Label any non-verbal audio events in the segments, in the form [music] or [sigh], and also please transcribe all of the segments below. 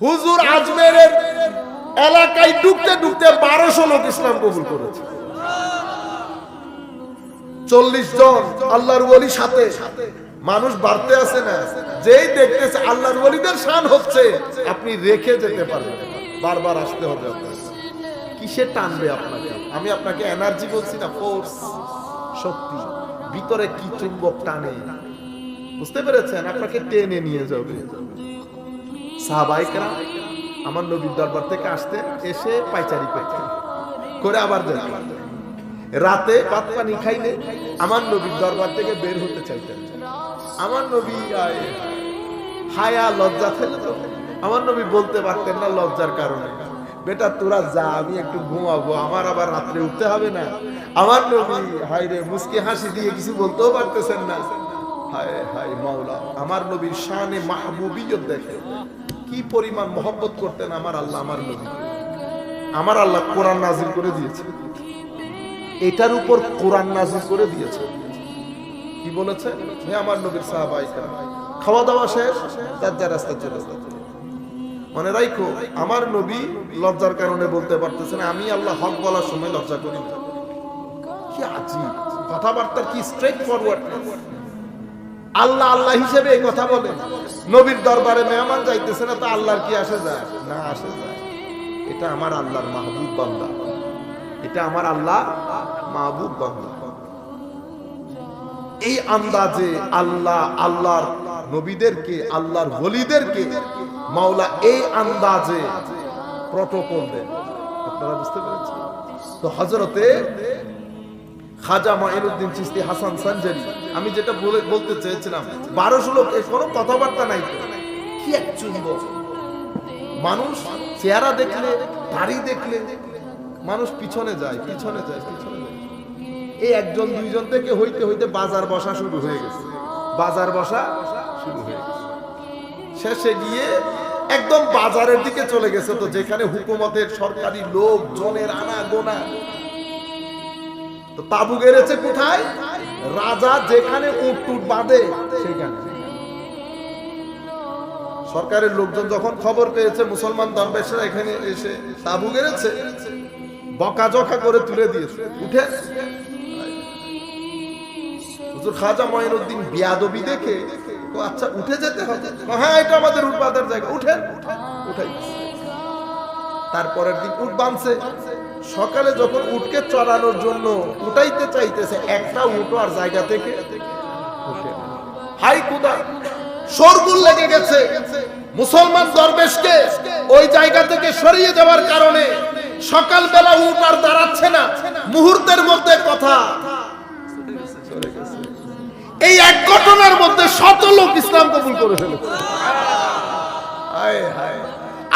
হুজুর আজমেরের এলাকায় ঢুকতে ঢুকতে বারোশো লোক ইসলাম কবুল করেছে। চল্লিশ জন আল্লাহর ওলি সাথে। মানুষ বাড়তে আছে না। যেই দেখতেছে আল্লাহর ওলিদের শান হচ্ছে, আপনি রেখে যেতে পারবেন বারবার আসতে হবে আপনার কিসে টানবে আপনাকে? আমি আপনাকে এনার্জি বলছি না ফোর্স শক্তি। ভিতরে কি চুম্বক টানে? বুঝতে পেরেছেন? আপনাকে টেনে নিয়ে যাবে। সাহাবাইকরা আমার নবীর দরবার থেকে আসতে এসে পাইচারি করতেন করে আবার যেতেন রাতে ভাত পানি খাইলে আমার নবীর দরবার থেকে বের হতে চাইতেন। আমার নবী হায়া, লজ্জা ফেলে তো। আমার নবী বলতে পারতেন না লজ্জার কারণে। বেটা, তোরা যা, আমি একটু ঘুমাবো, আমার আবার রাত্রে উঠতে হবে না। আমার নবী হাই রে, মুসকে হাসি দিয়ে কিছু বলতেও পারতেছেন না। হায় হায়, মাওলা, আমার নবীর শানে মাহবুবিয়ত দেখে। কি পরিমাণ মহব্বত করতেন আমার আল্লাহ, আমার নবী। আমার আল্লাহ কোরআন নাজিল করে দিয়েছে। এটার উপর কোরআন নাজিল করে দিয়েছে। কি বলেছে? হে আমার নবীর সাহাবাই খাওয়া দাওয়া শেষ তার যা রাস্তা চলে মনে রাখো আমার নবী লজ্জার কারণে বলতে পারতেছেন আমি আল্লাহ হক বলার সময় লজ্জা করি কি আজীব। কথাবার্তার কি স্ট্রেট ফরওয়ার্ড আল্লাহ আল্লাহ হিসেবে এই কথা বলে। নবীর দরবারে মেহমান যাইতেছে না, তো আল্লাহর কি আসে যায়? না, আসে যায়। এটা আমার আল্লাহর মাহবুব বান্দা। এটা আমার আল্লাহ মাহবুব বান্দা। এই আন্দাজে আল্লাহ, আল্লাহর নবীদেরকে, আল্লাহর ওলিদেরকে মাওলা এই আন্দাজে প্রটোকল দেন আপনারা বুঝতে পেরেছেন? তো হজরতে খাজা মাইনুদ্দিন চিস্তি হাসান আমি যেটা বলে বলতে চেয়েছিলাম, বারোশো লোক কোনো কথাবার্তা নাই কি এক চুম্বক মানুষ চেহারা দেখলে, দাড়ি দেখলে, মানুষ পিছনে যায় পিছনে যায়, পিছনে এই একজন, দুইজন থেকে হইতে হইতে বাজার বসা শুরু হয়ে গেছে। বাজার বসা শুরু হয়ে গেছে। শেষে গিয়ে একদম বাজারের দিকে চলে গেছে তো, যেখানে হুকুমতের সরকারি লোক জনের আনা গোনা তাবু গেড়েছে কোথায়? রাজা যেখানে উট টুট বাঁধে সেখানে সরকারের লোকজন যখন খবর পেয়েছে, মুসলমান দরবেশরা এখানে এসে তাবু গেড়েছে, বকাঝকা করে তুলে দিয়েছে। উঠে। হুজুর খাজা মঈনুদ্দিন বিয়াদবি দেখে তো আচ্ছা উঠে যেতে হবে। হ্যাঁ এটা আমাদের উট বাঁধার জায়গা। উঠেন উঠাই তারপরের দিন উট বাঁধছে। সকালে যখন উটকে চড়ানোর জন্য উঠাইতে চাইতেছে, একটা উটো আর জায়গা থেকে হাই কুদা, শোরগুল লেগে গেছে। মুসলমান দরবেশকে ওই জায়গা থেকে সরিয়ে দেওয়ার কারণে সকালবেলা উট আর দাঁড়াচ্ছে না, মুহূর্তের মধ্যে কথা এই এক ঘটনার মধ্যে শত লোক ইসলাম কবুল করে ফেলেছে।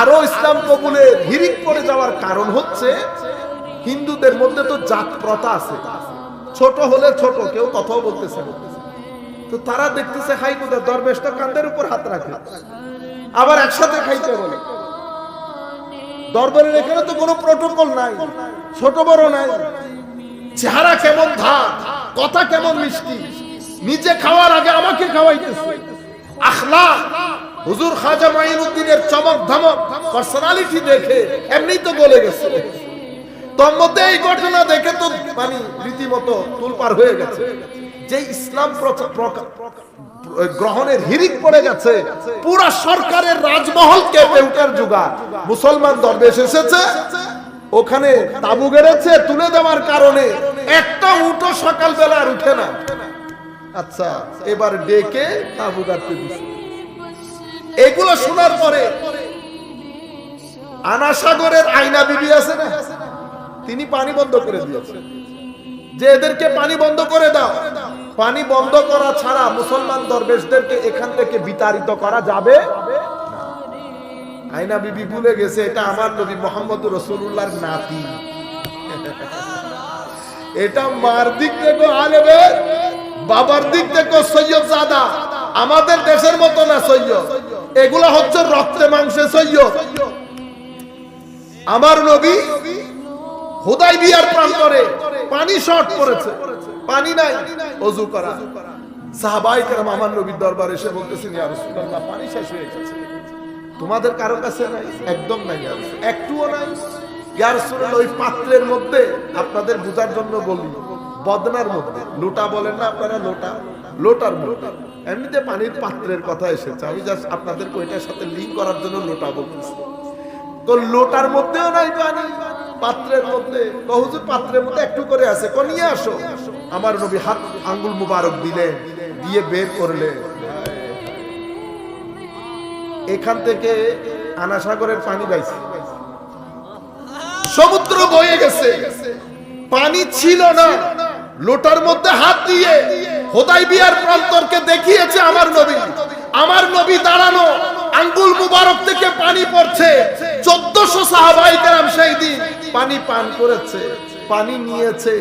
আরও ইসলাম কবুলের হিরিক পড়ে যাওয়ার কারণ হচ্ছে হিন্দুদের মধ্যে তো জাত প্রথা আছে। ছোট হলে ছোট, কেউ কথাও বলতেছে তো তারা দেখতেছে, হাই কোথায়? দরবেশটা কান্দের উপর হাত রাখে। আবার একসাথে খাইতে বলে। দরবারের এখানে তো কোনো প্রটোকল নাই। ছোট বড় নাই। চেহারা কেমন ধার, কথা কেমন মিষ্টি। নিজে খাওয়ার আগে আমাকে খাওয়াইতেছে। আখলা হুজুর খাজা মাইনুদ্দিনের চমক ধমক পার্সোনালিটি দেখে এমনি তো বলে গেছে। এই ঘটনা দেখে তো মানে রীতিমতো হয়ে গেছে। যে ইসলাম গ্রহণের হিরিক পড়ে গেছে সরকারের রাজমহল কেঁপে উঠার জোগাড় মুসলমান দরবেশ এসেছে, ওখানে তাবু গেড়েছে, তুলে দেওয়ার কারণে একটা উঠো সকালবেলা আর উঠে না। আচ্ছা এবার ডেকে তাবু গাড়তে দিছে। এগুলো শোনার পরে আনাসাগরের আয়না বিবি আছে না? তিনি পানি বন্ধ করে দিয়েছেন। যে এদেরকে পানি বন্ধ করে দাও, পানি বন্ধ করা ছাড়া মুসলমান দরবেশদেরকে এখান থেকে বিতাড়িত করা যাবে না। আয়না বিবি ভুলে গেছে, এটা আমার নবী মোহাম্মদ রসুল্লাহর নাতি। এটা মার দিক থেকে আলেবে বাবার দিক থেকে সৈয়দ জাদা। আমাদের দেশের মতো না সৈয়দ। এগুলা হচ্ছে রক্তে মাংসে সৈয়দ। আমার নবী হুদাই বিয়ার প্রান্তরে পানি শর্ট করেছে পানি নাই অজু করা। সাহাবাই কেরাম আমার নবীর দরবার এসে বলতেছেন ইয়া রাসূলুল্লাহ পানি শেষ হয়ে গেছে। তোমাদের কারও কাছে নাই? একদম নাই। একটুও নাই? ইয়া রাসূলুল্লাহ, ওই পাত্রের মধ্যে আপনাদের বোঝার জন্য বলি বদনার মধ্যে। লোটা বলেন না আপনারা লোটা। লোটার মধ্যে। এমনিতে পানির পাত্রের কথা এসেছে। আমি জাস্ট আপনাদের ওইটার সাথে লিঙ্ক করার জন্য লোটা বলতেছি। তো লোটার মধ্যেও নাই পানি। পাত্রের মধ্যে হুজুর পাত্রের মধ্যে একটু করে আছে। কো, নিয়ে আসো। আমার নবী হাত, আঙ্গুল মুবারক দিলেন, দিয়ে বের করলে এখান থেকে আনা সাগরের পানি পাইছে। সমুদ্র বয়ে গেছে। পানি ছিল না। লোটার মধ্যে হাত দিয়ে হোদাই বিয়ার প্রান্তরকে দেখিয়েছে আমার নবী। আমার নবী দাঁড়ানো, আঙ্গুল মুবারক থেকে পানি পড়ছে। চোদ্দশো সাহাবাই পানি পান করেছে, পানি নিয়েছে,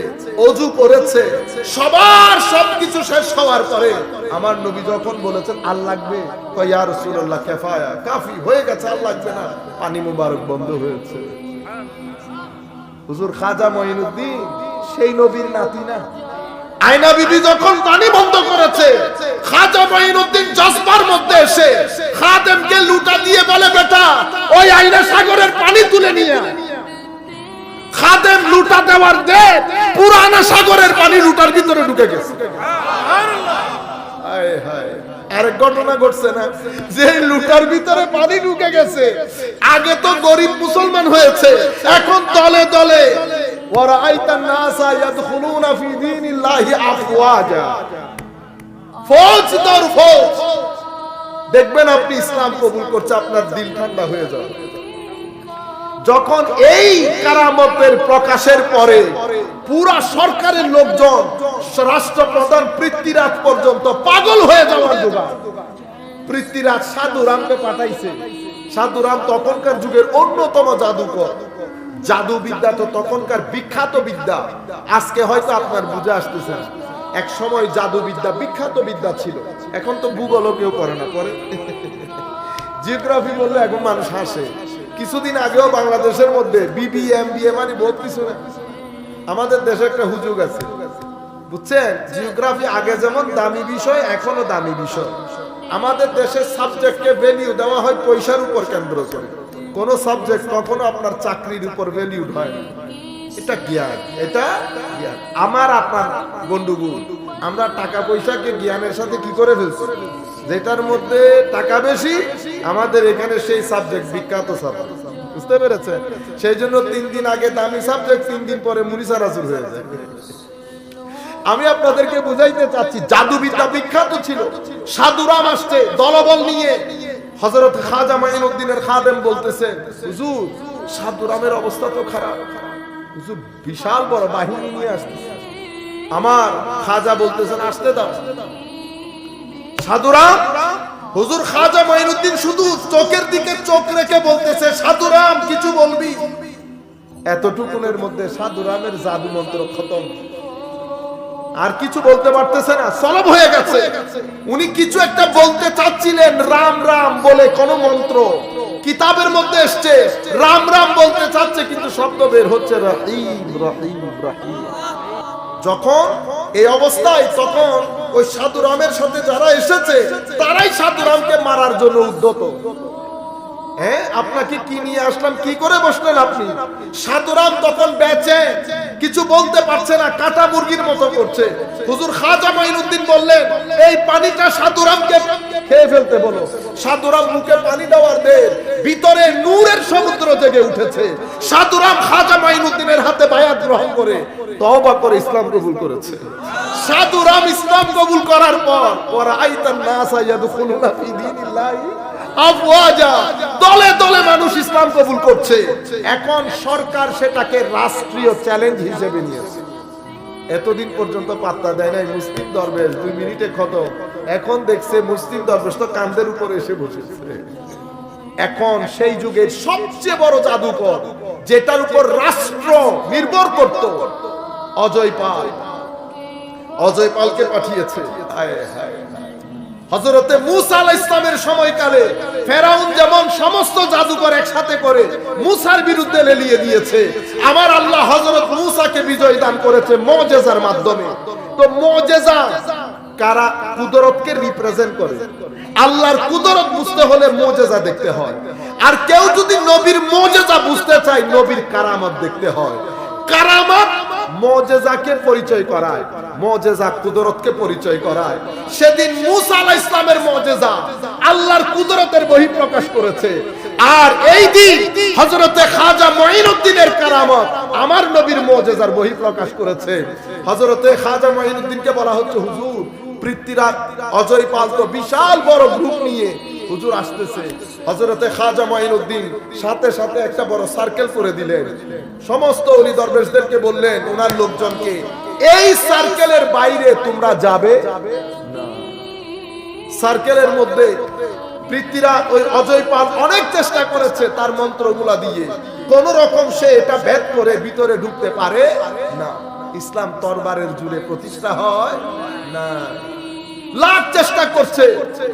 অজু করেছে, সবার সবকিছু শেষ হওয়ার পরে আমার নবী যখন বলেছেন আল লাগবে? কাফি হয়ে গেছে আর লাগবে না। পানি মুবারক বন্ধ হয়েছে। হুজুর খাজা মঈনুদ্দিন, সেই নবীর নাতি না? আয়না বিবি যখন পানি বন্ধ করেছে, খাজা মঈনুদ্দিন জজবার মধ্যে এসে খাদেমকে লুটা দিয়ে বলে, বেটা, ওই আয়না সাগরের পানি। খাদেম লুটা দেওয়ার দে পুরানা সাগরের পানি লুটার ভিতরে ঢুকে গেছে। দেখবেন আপনি ইসলাম কবুল করছে, আপনার দিল ঠান্ডা হয়ে যাবে। যখন এই কারামতের প্রকাশের পরে পুরা সরকারের লোকজন, রাষ্ট্রপ্রধান পৃথ্বীরাজ পর্যন্ত পাগল হয়ে যাওয়ার জোগাড় পৃথ্বীরাজ সাধুরামকে পাঠাইছে। সাধুরাম তখনকার যুগের অন্যতম জাদুকর। জাদু বিদ্যা তো তখনকার বিখ্যাত বিদ্যা। আজকে হয়তো আপনার বুঝে আসতেছে। এক সময় জাদু বিদ্যা বিখ্যাত বিদ্যা ছিল। এখন তো ভূগোলও কেউ করে না পরে [laughs] জিওগ্রাফি বললে এখন মানুষ হাসে। কিছুদিন আগেও বাংলাদেশের মধ্যে আমাদের দেশে একটা হুজুগ আছে। বুঝছেন? জিওগ্রাফি আগে যেমন দামি বিষয়, এখনও দামি বিষয়। আমাদের দেশের সাবজেক্টকে ভ্যালিউ দেওয়া হয় পয়সার উপর কেন্দ্র করে। কোন সাবজেক্ট কখনো আপনার চাকরির উপর ভ্যালিউড হয় না। এটা জ্ঞান। এটা আমার, আপনার গন্ডগোল আমরা টাকা পয়সাকে জ্ঞানের সাথে কি করে ফেলছি? যেটার মধ্যে টাকা বেশি, আমাদের এখানে সেই সাবজেক্ট বিখ্যাত সাবজেক্ট বুঝতে পেরেছেন? সেই জন্য তিন দিন আগে দামি সাবজেক্ট তিন দিন পরে মুনিসা রাসুল হয়ে যায়। আমি আপনাদেরকে বুঝাইতে চাচ্ছি, জাদুবিদ্যা বিখ্যাত ছিল। সাধুরাম আসছে, দলবল নিয়ে। হজরত খাজা মাইনুদ্দিনের খাদেম বলতেছে, হুজুর, সাধুরামের অবস্থা তো খারাপ। হুজুর, বিশাল বড় বাহিনী নিয়ে আসতেছে। আমার খাজা বলতেছেন, আসতে দাও। সাধুরাম হুজুর খাজা মাইনুদ্দিন শুধু চোখের দিকে চোখ রেখে বলতেছে সাধুরাম কিছু বলবি? এতটুকুনের মধ্যে সাধুরামের জাদু মন্ত্র খতম। আর কিছু বলতে পারতেছে না, সলভ হয়ে গেছে। উনি কিছু একটা বলতে চাচ্ছিলেন, রাম রাম বলে কোন মন্ত্র। কিতাবের মধ্যে এসছে, রাম রাম বলতে চাচ্ছে, কিন্তু শব্দ বের হচ্ছে, রহিম রহিম রহিম। যখন এই অবস্থায়, তখন ওই সাধুরামের সাথে যারা এসেছে, তারাই সাধুরামকে মারার জন্য উদ্যত। হ্যাঁ আপনাকে কি নিয়ে আসলাম? কি করে বসলেন আপনি? সাধুরাম তখন বেচে, কিছু বলতে পারছে না, কাটা মুরগির মতো করছে। হুজুর খাজা মাইনুদ্দিন বললেন, এই পানিটা সাধুরামকে খেয়ে ফেলতে বলো। সাধুরাম মুখে পানি দেওয়ার দে ভিতরে নূরের সমুদ্র জেগে উঠেছে। সাধুরাম খাজা মাইনুদ্দিনের হাতে বায়াত গ্রহণ করে তওবা করে ইসলাম কবুল করেছে। সাধুরাম ইসলাম কবুল করার পর ওরা আইতান নাসা ইয়াদখুলুনা ফি দীনিল্লাহি আফওয়াজা। দলে দলে মানুষ ইসলাম কবুল করছে। এখন সরকার সেটাকে রাষ্ট্রীয় চ্যালেঞ্জ হিসেবে নিয়েছে। এতদিন পর্যন্ত পাত্তা দেয় নাই, মুসলিম দরবেশ দুই মিনিটে খতম এখন দেখছে মুসলিম দরবেশ তো কান্দের উপরে এসে বসেছে। এখন সেই যুগের সবচেয়ে বড় জাদুকর, যেটার উপর রাষ্ট্র নির্ভর করত অজয় পাল। অজয় পালকে পাঠিয়েছে। হজরতে মুসা আলাহ ইসলামের সময়কালে ফেরাউন যেমন সমস্ত জাদুকর একসাথে করে মুসার বিরুদ্ধে লেলিয়ে দিয়েছে, আমার আল্লাহ হজরত মুসাকে বিজয় দান করেছে মজেজার মাধ্যমে। তো মজেজা কারা? কুদরতকে রিপ্রেজেন্ট করে। আল্লাহর কুদরত বুঝতে হলে মোজেজা দেখতে হয়। আর কেউ যদি নবীর মোজেজা বুঝতে চায়, নবীর কারামত দেখতে হয়। কারামত মোজেজাকে পরিচয় করায়। মোজেজা কুদরতকে পরিচয় করায়। সেদিন ইসলামের মোজেজা আল্লাহর কুদরতের বহিঃপ্রকাশ করেছে। আর এই দিন হযরতে খাজা মঈনুদ্দিনের কারামত আমার নবীর মজেজার বহি প্রকাশ করেছে। হজরতে খাজা মঈনুদ্দিনকে বলা হচ্ছে, হুজুর পৃথ্বীরাজ অজয় পাল বিশাল বড় গ্রুপ নিয়ে হুজুর আসতেছে। হযরতে খাজা মঈনুদ্দিন সাথে সাথে একটা বড় সার্কেল করে দিলেন। সমস্ত অলি দরবেশদেরকে বললেন, ওনার লোকজনকে এই সার্কেলের বাইরে তোমরা যাবে? সার্কেলের মধ্যে পৃথ্বীরা ওই অজয় পাল অনেক চেষ্টা করেছে তার মন্ত্রগুলা দিয়ে। কোন রকম সে এটা ভেদ করে ভিতরে ঢুকতে পারে না। ইসলাম তরবারের জুড়ে প্রতিষ্ঠা হয় না। লাখ চেষ্টা করছে।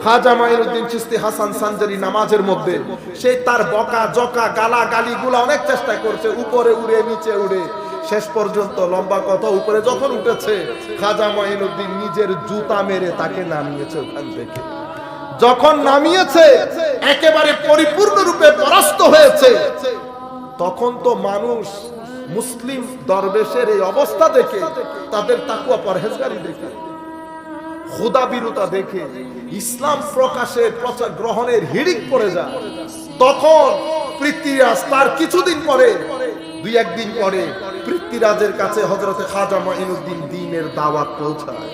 খাজা মাইনুদ্দিন চিস্তি হাসান সানজারি নামাজের মধ্যে। সে তার বকা, জকা, গালা গালি গুলা অনেক চেষ্টা করছে, উপরে উড়ে, নিচে উড়ে। শেষ পর্যন্ত লম্বা কথা উপরে যখন উঠেছে, খাজা মাইনুদ্দিন নিজের জুতা মেরে তাকে নামিয়েছে ওখান থেকে। যখন নামিয়েছে, একেবারে পরিপূর্ণ রূপে পরাস্ত হয়েছে। তখন তো মানুষ মুসলিম দরবেশের এই অবস্থা দেখে তাদের তাকুয়া পরহেজগারি দেখে। খুদা বিরুতা দেখে ইসলাম প্রকাশে প্রচার গ্রহণের হিড়িক পড়ে যায়। তখন পৃথ্বীরাজ তার কিছুদিন পরে, দুই একদিন পরে পৃথ্বীরাজের কাছে হজরতে খাজা মঈনুদ্দিন দিনের দাওয়াত পৌঁছায়।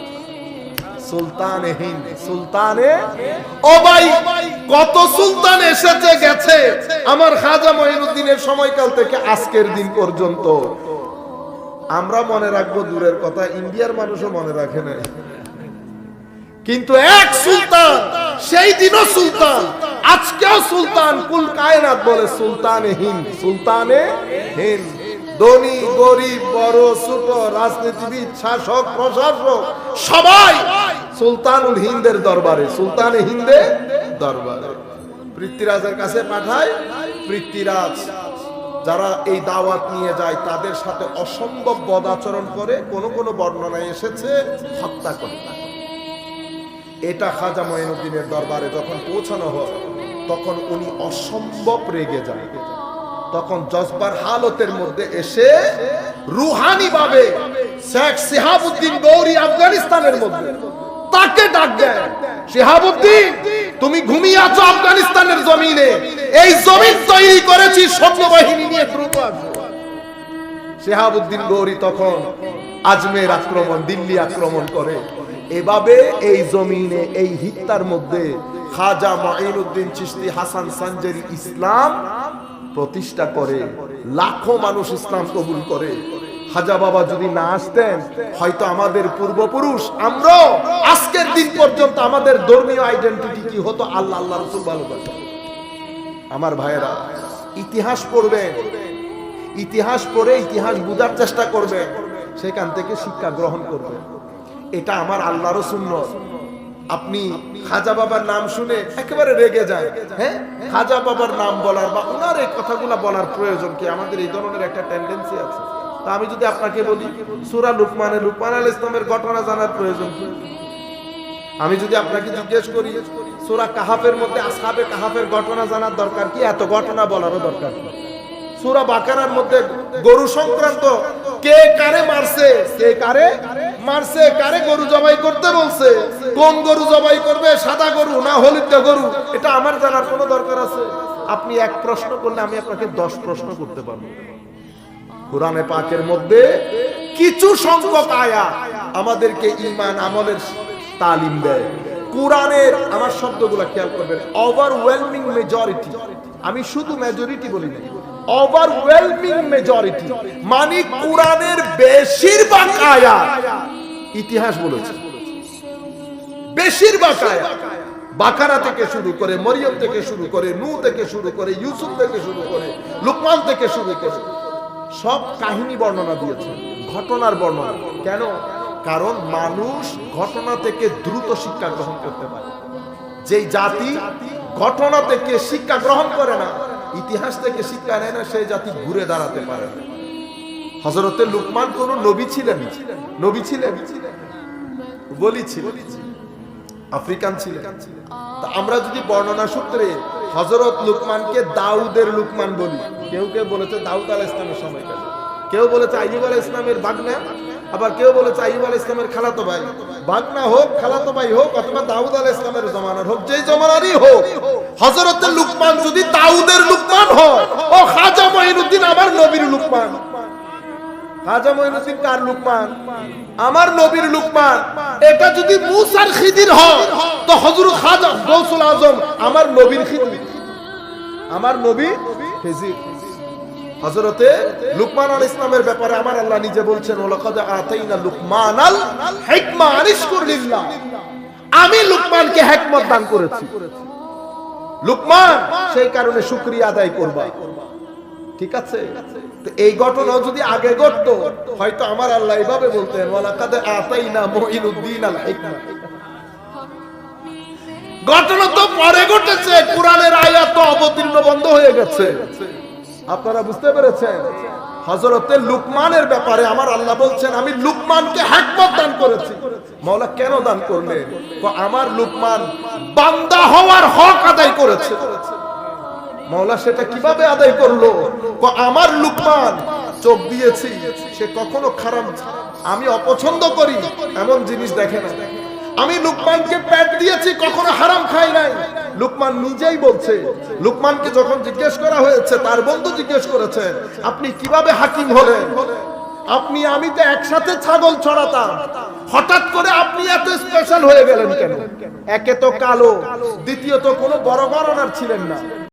আমরা মনে রাখব দূরের কথা, ইন্ডিয়ার মানুষও মনে রাখে নাই। কিন্তু এক সুলতান, সেই দিনও সুলতান, আজকেও সুলতান, কুল কায়নাত বলে সুলতানে হিন্দ সুলতানে হিন্দ। ধনী, গরিব, বড়, ছোট, রাজনীতিবিদ, শাসক, প্রশাসক, সবাই সুলতানুল হিন্দের দরবারে, সুলতানে হিন্দে দরবারে। পৃথ্বীরাজের কাছে পাঠায়, পৃথ্বীরাজ, যারা এই দাওয়াত নিয়ে যায়, তাদের সাথে অসম্ভব বদাচরণ করে, কোন কোন বর্ণনায় এসেছে, হত্যা করে। এটা খাজা মঈনুদ্দিনের দরবারে যখন পৌঁছানো হয়, তখন উনি অসম্ভব রেগে যান। তখন জজবার হালতের মধ্যে এসে রুহানি ভাবে শেখ সিহাবুদ্দিন গৌরী আফগানিস্তানের মধ্যে তাকে ডাক দেয়, শিহাবুদ্দিন, তুমি ঘুমিয়ে আছো আফগানিস্তানের জমিনে। এই জমিন তৈরি করেছি সৈন্যবাহিনী নিয়ে দ্রুত আসো শেহাবুদ্দিন গৌরী তখন আজমের আক্রমণ, দিল্লি আক্রমণ করে। এভাবে এই জমিনে, এই হিত্তার মধ্যে খাজা মাইনুদ্দিন চিশতি হাসান সানজারি ইসলাম প্রতিষ্ঠা করে, লাখো মানুষ ইসলাম কবুল করে। খাজা বাবা যদি না আসতেন, হয়তো আমাদের পূর্বপুরুষ আমরা আজকের দিন পর্যন্ত আমাদের ধর্মীয় আইডেন্টিটি কি হতো? আল্লাহ আল্লাহ, রসুল ভালোবাসা আমার ভাইয়েরা, ইতিহাস পড়বেন। ইতিহাস পড়ে ইতিহাস বোঝার চেষ্টা করবে সেখান থেকে শিক্ষা গ্রহণ করবে এটা আমার আল্লাহরও শূন্য আপনি খাজা বাবার নাম শুনে একেবারে রেগে যায় হ্যাঁ? খাজা বাবার নাম বলার বা ওনার এই কথাগুলো বলার প্রয়োজন কি? আমাদের এই ধরনের একটা টেন্ডেন্সি আছে। তা আমি যদি আপনাকে বলি, সুরা লুকমানে লুকমান আল ইসলামের ঘটনা জানার প্রয়োজন কি? আমি যদি আপনাকে জিজ্ঞেস করি, সুরা কাহাফের মধ্যে আসহাবে কাহাফের ঘটনা জানার দরকার কি? এত ঘটনা বলারও দরকার কি? সুরা বাকারার মধ্যে গরু সংক্রান্ত কে কারে মারছে, কে কারে মারছে, কারে গরু জবাই করতে বলছে? কোন গরু জবাই করবে, সাদা গরু না হলিদ গরু? এটা আমার জানার কোনো দরকার আছে? আপনি এক প্রশ্ন করলে আমি আপনাকে দশ প্রশ্ন করতে পারব। কোরআনে পাকের মধ্যে কিছু সংখ্যক আয়া আমাদেরকে ইমান আমলের তালিম দেয়। কোরআনের আমার শব্দগুলো খেয়াল করবেন ওভারওয়েলমিং মেজরিটি আমি শুধু মেজরিটি বলি না ওভারওয়েলমিং মেজরিটি মানে কোরআনের বেশিরভাগ আয়া ইতিহাস বলেছে। বেশিরভাগ বাকারা থেকে শুরু করে মরিয়ম থেকে শুরু করে নূ থেকে শুরু করে ইউসুফ থেকে শুরু করে লুকমান থেকে শুরু করে সব কাহিনী বর্ণনা দিয়েছে, ঘটনার বর্ণনা। কেন? কারণ মানুষ ঘটনা থেকে দ্রুত শিক্ষা গ্রহণ করতে পারে। যেই জাতি ঘটনা থেকে শিক্ষা গ্রহণ করে না, ইতিহাস থেকে শিক্ষা নেয় না, সেই জাতি ঘুরে দাঁড়াতে পারে না। হজরতে লুকমান কোন নবী ছিলেন নবী ছিলেন? বলি ছিলেন আফ্রিকান ছিলেন তা আমরা যদি বর্ণনা সূত্রে হজরত লুকমানকে দাউদের লুকমান বলি, কেউ কেউ বলেছে দাউদ আল ইসলামের সময়কালে কেউ বলেছে আইব আল ইসলামের বাগনা, আবার কেউ বলেছে আইব আল ইসলামের খালাতো ভাই। বাগনা হোক, খালাতো ভাই হোক, অথবা দাউদ আল ইসলামের জমানার হোক, যেই জমানারই হোক হজরতের লুকমান যদি দাউদের লুকমান হয়, ও খাজা মহিনুদ্দিন আমার নবীর লুকমান। খাজা মঈনুদ্দিন কার লুকমান? আমার নবীর লুকমান। এটা যদি মুসার খিদির হয়, তো হযরত খাজা গৌসুল আজম আমার নবীর খিদির। আমার নবী খিজির হযরতে লুকমান আল ইসলামের ব্যাপারে আমার আল্লাহ নিজে বলছেন ওয়ালাকাদ আতাইনা লুকমানাল হিকমা আনিশকুর লিল্লাহ। আমি লুকমানকে হিকমত দান করেছি। লুকমান সেই কারণে শুকরিয়া আদায় করবা। ঠিক আছে? এই ঘটনা যদি আগে ঘটতো, হয়তো আমার আল্লাহ এইভাবে বলতেন আতাইনা মুঈনুদ্দিন আল হিকমা ঘটনা তো পরে ঘটেছে, কোরআনের আয়াত তো অবতীর্ণ বন্ধ হয়ে গেছে। আপনারা বুঝতে পেরেছেন? হযরতে লুকমানের ব্যাপারে আমার আল্লাহ বলছেন, আমি লুকমানকে হিকমত দান করেছি। মাওলা কেন দান করলেন? আমার লুকমান বান্দা হওয়ার হক আদায় মাওলা সেটা কীভাবে আদায় করল? আমার লুকমান চোখ দিয়েছি, সে কখনো খারাপ আমি অপছন্দ করি, এমন জিনিস দেখে না। আমি লুকমানকে পেট দিয়েছি, কখনো হারাম খাই নাই। লুকমান নিজেই বলছে, লুকমানকে যখন জিজ্ঞেস করা হয়েছে, তার বন্ধু জিজ্ঞেস করেছেন আপনি কীভাবে হাকিম হলেন? আপনি, আমি তো একসাথে ছাগল ছড়াতাম হঠাৎ করে আপনি এত স্পেশাল হয়ে গেলেন কেন? একে তো কালো, দ্বিতীয়ত কোনো বড় গণনার ছিলেন না।